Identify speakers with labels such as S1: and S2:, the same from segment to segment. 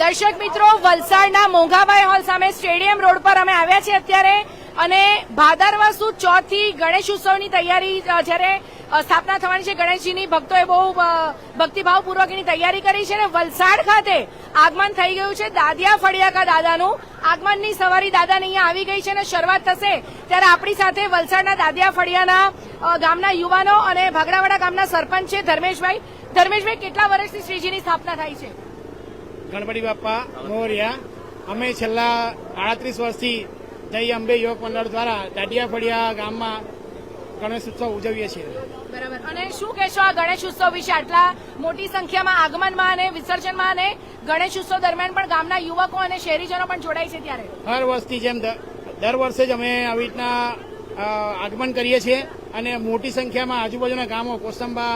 S1: દર્શક મિત્રો, વલસાડના મોંઘાભાઈ હોલ સામે સ્ટેડિયમ રોડ પર અમે આવ્યા છીએ અત્યારે અને ભાદરવા સુદ ચોથી ગણેશ ઉત્સવની તૈયારી જ્યારે સ્થાપના થવાની છે, ગણેશજીની ભક્તોએ બહુ ભક્તિભાવપૂર્વક એની તૈયારી કરી છે અને વલસાડ ખાતે આગમન થઈ ગયું છે, દાદિયા ફળિયાકા દાદાનું. આગમનની સવારી દાદાને અહીંયા આવી ગઈ છે અને શરૂઆત થશે ત્યારે આપણી સાથે વલસાડના દાદિયા ફળિયાના ગામના યુવાનો અને ભાગડાવાડા ગામના સરપંચ છે ધર્મેશભાઈ. ધર્મેશભાઈ, કેટલા વર્ષથી શ્રીજીની સ્થાપના થાય છે?
S2: ગણપતિ બાપ્પા મોર્યા અમે છેલ્લા આડત્રીસ વર્ષથી જય અંબે યુવક મંડળ દ્વારા દાડિયા ફળિયા ગામમાં ગણેશ ઉત્સવ ઉજવીએ છીએ.
S1: બરાબર. અને શું કહેશો આ ગણેશ ઉત્સવ વિશે? આટલા મોટી સંખ્યામાં આગમનમાં અને વિસર્જનમાં અને ગણેશ ઉત્સવ દરમિયાન પણ ગામના યુવકો અને શહેરીજનો પણ જોડાય છે ત્યારે?
S2: હર વર્ષથી જેમ દર વર્ષે જ અમે આવી રીતના આગમન કરીએ છીએ અને મોટી સંખ્યામાં આજુબાજુના ગામો કોસંબા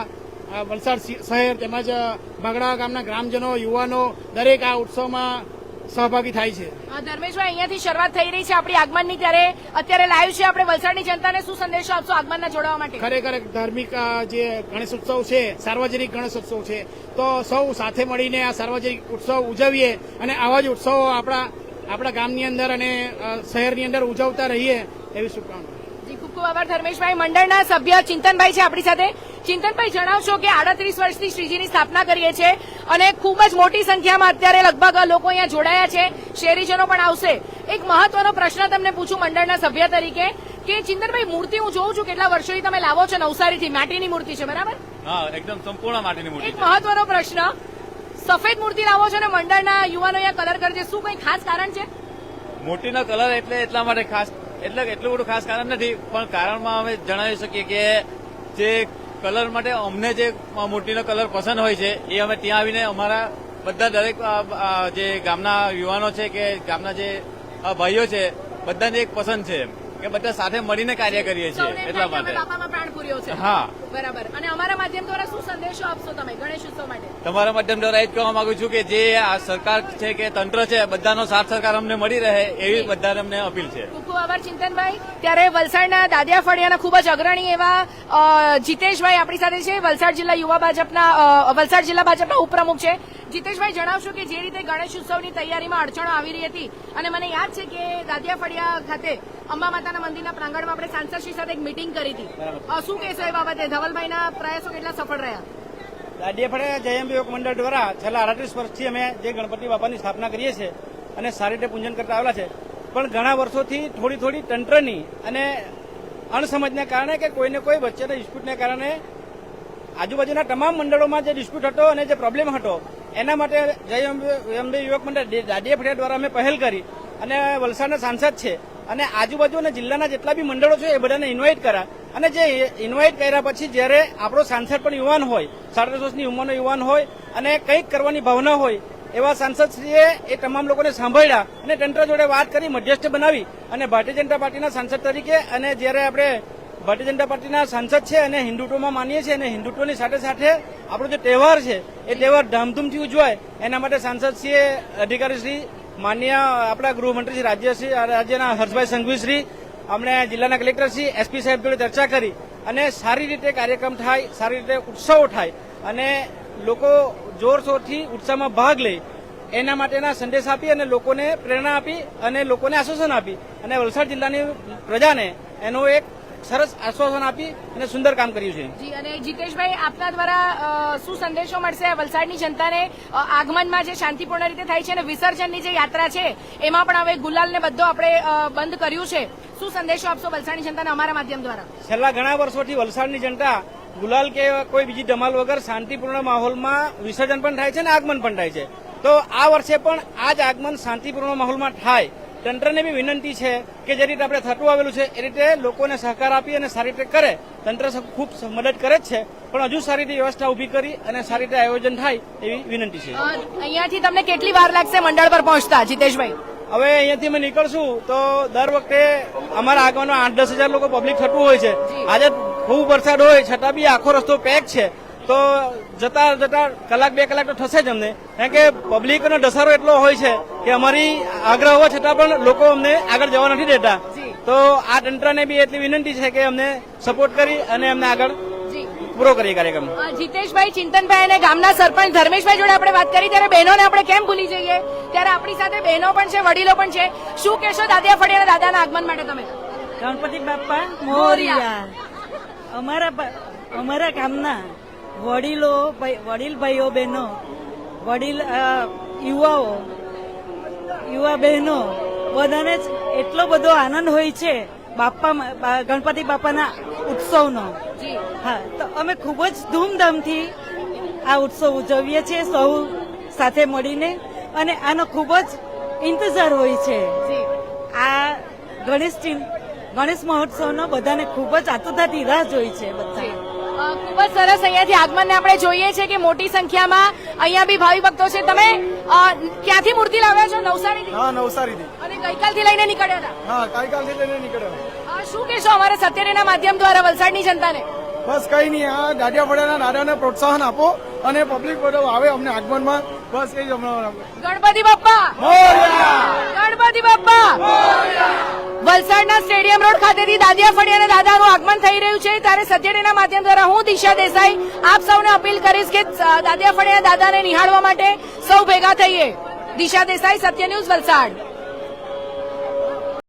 S2: વલસાડ શહેર તેમજ ભાગડા ગામના ગ્રામજનો યુવાનો દરેક આ ઉત્સવમાં સહભાગી થાય છે.
S1: ધર્મેશભાઈ અહીંયાથી શરૂઆત થઈ રહી છે આપણી આગમનની ત્યારે અત્યારે લાઈવ છે આપણે વલસાડની જનતાને શું સંદેશો આપશો આગમનના જોડાવા માટે?
S2: ખરેખર ધાર્મિક જે ગણેશ ઉત્સવ છે સાર્વજનિક ગણેશ ઉત્સવ છે તો સૌ સાથે મળીને આ સાર્વજનિક ઉત્સવ ઉજવીએ અને આવા જ ઉત્સવો આપણા આપણા ગામની અંદર અને શહેરની અંદર ઉજવતા રહીએ એવી શુભકામના
S1: જી ખૂબ ખૂબ આભાર ધર્મેશભાઈ. મંડળના સભ્ય ચિંતનભાઈ છે આપણી સાથે. ચિંતનભાઈ જણાવશો કે આડત્રીસ વર્ષથી શ્રીજીની સ્થાપના કરીએ છીએ અને ખૂબ જ મોટી સંખ્યામાં અત્યારે લગભગ લોકો અહીંયા જોડાયા છે. શહેરીજનો પણ આવશે. એક મહત્વનો પ્રશ્ન તમને પૂછું મંડળના સભ્ય તરીકે કે ચિંતનભાઈ મૂર્તિ હું જોઉં છું કેટલા વર્ષોથી તમે લાવો છો? નવસારીથી. માટીની મૂર્તિ છે બરાબર?
S3: હા એકદમ સંપૂર્ણ માટીની મૂર્તિ
S1: એક મહત્વનો પ્રશ્ન. સફેદ મૂર્તિ લાવો છો અને મંડળના યુવાનો અહીંયા કલર કરે છે શું કંઈ ખાસ કારણ છે?
S3: મૂર્તિનો કલર એટલે એટલા માટે ખાસ એટલે એટલું બધું ખાસ કારણ નથી પણ કારણમાં અમે જણાવી શકીએ કે જે કલર માટે અમને જે મૂર્તિનો કલર પસંદ હોય છે એ અમે ત્યાં આવીને અમારા બધા દરેક જે ગામના યુવાનો છે કે ગામના જે ભાઈઓ છે બધાને એક પસંદ છે કે બધા સાથે મળીને કાર્ય કરીએ છીએ એટલા માટે. હા.
S1: બરાબર. અને અમારા માધ્યમ દ્વારા શું સંદેશો આપશો તમે ગણેશ ઉત્સવ માટે?
S3: તમારા માધ્યમ દ્વારા એ જ કહેવા માંગુ છું કે જે આ સરકાર છે કે તંત્ર છે બધાનો સાથ સરકાર અમને મળી રહે એવી બધાને અમને અપીલ છે.
S1: ખૂબ ખૂબ આભાર ચિંતનભાઈ. ત્યારે વલસાડના દાદિયા ફળિયાના ખૂબ જ અગ્રણી એવા જીતેશભાઈ આપણી સાથે છે. વલસાડ જિલ્લા યુવા ભાજપના વલસાડ જિલ્લા ભાજપના ઉપપ્રમુખ છે. જીતેશભાઈ જણાવશો કે જે રીતે ગણેશ ઉત્સવની તૈયારીમાં અડચણો આવી રહી હતી અને મને યાદ છે કે દાદિયા ફળિયા ખાતે અંબા માતાના મંદિરના પ્રાંગણમાં આપણે સાંસદશ્રી સાથે એક મિટિંગ કરી હતી. શું કહેશો એ બાબતે? ધવલભાઈના પ્રયાસો કેટલા સફળ રહ્યા?
S4: દાદિયાફળિયા જયંબી યોગ મંડળ દ્વારા છેલ્લા અડત્રીસ વર્ષથી અમે જે ગણપતિ બાપાની સ્થાપના કરીએ છીએ અને સારી રીતે પૂજન કરતા આવેલા છે. પણ ઘણા વર્ષોથી થોડી થોડી તંત્રની અને અણસમજને કારણે કે કોઈને કોઈ વચ્ચેના ડિસ્પ્યુટને કારણે આજુબાજુના તમામ મંડળોમાં જે ડિસ્પ્યુટ હતો અને જે પ્રોબ્લેમ હતો, એના માટે જય અંબે યુવક મંડળ દાડિયા ફળિયા દ્વારા અમે પહેલ કરી અને વલસાડના સાંસદ છે અને આજુબાજુના જિલ્લાના જેટલા બી મંડળો છે એ બધાને ઇન્વાઇટ કર્યા. અને જે ઇન્વાઇટ કર્યા પછી જ્યારે આપણો સાંસદ પણ યુવાન હોય, સાડત્રીસ વર્ષની ઉંમરનો યુવાન હોય અને કંઈક કરવાની ભાવના હોય એવા સાંસદશ્રીએ એ તમામ લોકોને સાંભળ્યા અને તંત્ર જોડે વાત કરી, મધ્યસ્થ બનાવી અને ભારતીય જનતા પાર્ટીના સાંસદ તરીકે અને જ્યારે આપણે ભારતીય જનતા પાર્ટીના સાંસદ છે અને હિન્દુત્વમાં માનીએ છીએ અને હિન્દુત્વની સાથે સાથે આપણો જે તહેવાર છે, એ તહેવાર ધામધૂમથી ઉજવાય, એના માટે સાંસદશ્રીએ અધિકારીશ્રી માન્ય આપણા ગૃહમંત્રી શ્રી, રાજ્યશ્રી, રાજ્યના હર્ષભાઈ સંઘવીશ્રી, અમને જિલ્લાના કલેક્ટરશ્રી, એસપી સાહેબ જોડે ચર્ચા કરી અને સારી રીતે કાર્યક્રમ થાય, સારી રીતે ઉત્સવો થાય અને લોકો જોરશોરથી ઉત્સાહમાં ભાગ લે એના માટેના સંદેશ આપી અને લોકોને પ્રેરણા આપી અને લોકોને આશ્વાસન આપી. અને વલસાડ જિલ્લાની પ્રજાને એનો એક સરસ આશ્વાસન આપી અને સુંદર કામ કર્યું છે.
S1: જી અને જીતેશભાઈ આપના દ્વારા શું સંદેશો મળશે વલસાડની જનતાને? આગમનમાં જે શાંતિપૂર્ણ રીતે થાય છે અને વિસર્જનની જે યાત્રા છે એમાં પણ હવે ગુલાલને બધો આપણે બંધ કર્યું છે. શું સંદેશો આપશો વલસાડની જનતાને અમારા માધ્યમ દ્વારા?
S4: છેલ્લા ઘણા વર્ષોથી વલસાડની જનતા ગુલાલ કે કોઈ બીજી ધમાલ વગર શાંતિપૂર્ણ માહોલમાં વિસર્જન પણ થાય છે અને આગમન પણ થાય છે. તો આ વર્ષે પણ આ જ આગમન શાંતિપૂર્ણ માહોલમાં થાય તંત્રને બી વિનંતી છે કે જે રીતે આપણે થતું આવેલું છે એ રીતે લોકોને સહકાર આપી અને સારી રીતે કરે. તંત્ર ખૂબ મદદ કરે જ છે પણ હજુ સારી રીતે વ્યવસ્થા ઊભી કરી અને સારી રીતે આયોજન થાય એવી વિનંતી છે.
S1: અહીંયાથી તમને કેટલી વાર લાગશે મંડળ પર પહોંચતા જીતેશભાઈ?
S4: હવે અહીંયાથી અમે નીકળશું તો દર વખતે અમારા આગવાનો આઠ દસ હજાર લોકો પબ્લિક થતું હોય છે. આજે ખૂબ વરસાદ હોય છતાં બી આખો રસ્તો પેક છે. તો જતા જતા કલાક બે કલાક તો થશે જ અમને. કારણ કે પબ્લિકનો ડસારો એટલો હોય છે કે અમારી આગ્રહ હોવા છતાં પણ લોકો અમને આગળ જવા નથી દેતા. તો આ તંત્રને બી એટલી વિનંતી છે કે અમને સપોર્ટ કરી અને અમને આગળ પૂરો કરીએ કાર્યક્રમ.
S1: જીતેશભાઈ ચિંતનભાઈ અને ગામના સરપંચ ધર્મેશભાઈ જોડે આપણે વાત કરી ત્યારે બહેનોને આપણે કેમ ભૂલી જઈએ? ત્યારે આપણી સાથે બહેનો પણ છે વડીલો પણ છે. શું કહેશો દાદિયા ફળિયાના દાદાના આગમન માટે તમે?
S5: ગણપતિ બાપા મોરિયા. અમારા અમારા ગામના વડીલો વડીલ ભાઈઓ બહેનો વડીલ યુવાઓ યુવા બહેનો બધાને જ એટલો બધો આનંદ હોય છે બાપા ગણપતિ બાપાના ઉત્સવનો.
S1: જી.
S5: હા તો અમે ખૂબ જ ધૂમધામથી આ ઉત્સવ ઉજવીએ છીએ સૌ સાથે મળીને અને આનો ખૂબ જ ઇંતજાર હોય છે. આ ગણેશ ગણેશ મહોત્સવનો બધાને ખૂબ જ આતુરતાથી રાહ જોઈ છે બધા.
S1: ખૂબ જ સરસ અહીંયાથી આગમનને આપણે જોઈએ છે કે મોટી સંખ્યામાં અહીંયા બી ભાવિ ભક્તો છે. તમે ક્યાંથી મૂર્તિ લાવ્યા છો? નવસારી
S6: હા નવસારીથી.
S1: અને ગઈકાલથી લઈને નીકળ્યા હતા?
S6: હા કાલથી લઈને નીકળ્યો
S1: શું કહેશો અમારા સત્યરેના માધ્યમ દ્વારા વલસાડની જનતાને?
S6: બસ કઈ નહીં આ દાડિયા નારાને પ્રોત્સાહન આપો અને પબ્લિક બધો આવે અમને આગમનમાં. બસ એ જ હમણાં
S1: ગણપતિ બાપ્પા ગણપતિ બાપ્પા વલસાડના સ્ટેડિયમ રોડ ખાતેથી દાદિયા ફળિયાના દાદાનું આગમન થઈ રહ્યું છે. ત્યારે સત્યડેના માધ્યમ દ્વારા હું, દિશા દેસાઈ, આપ સૌને અપીલ કરીશ કે દાદિયા ફળિયા દાદાને નિહાળવા માટે સૌ ભેગા થઈએ. દિશા દેસાઈ, સત્ય ન્યૂઝ વલસાડ.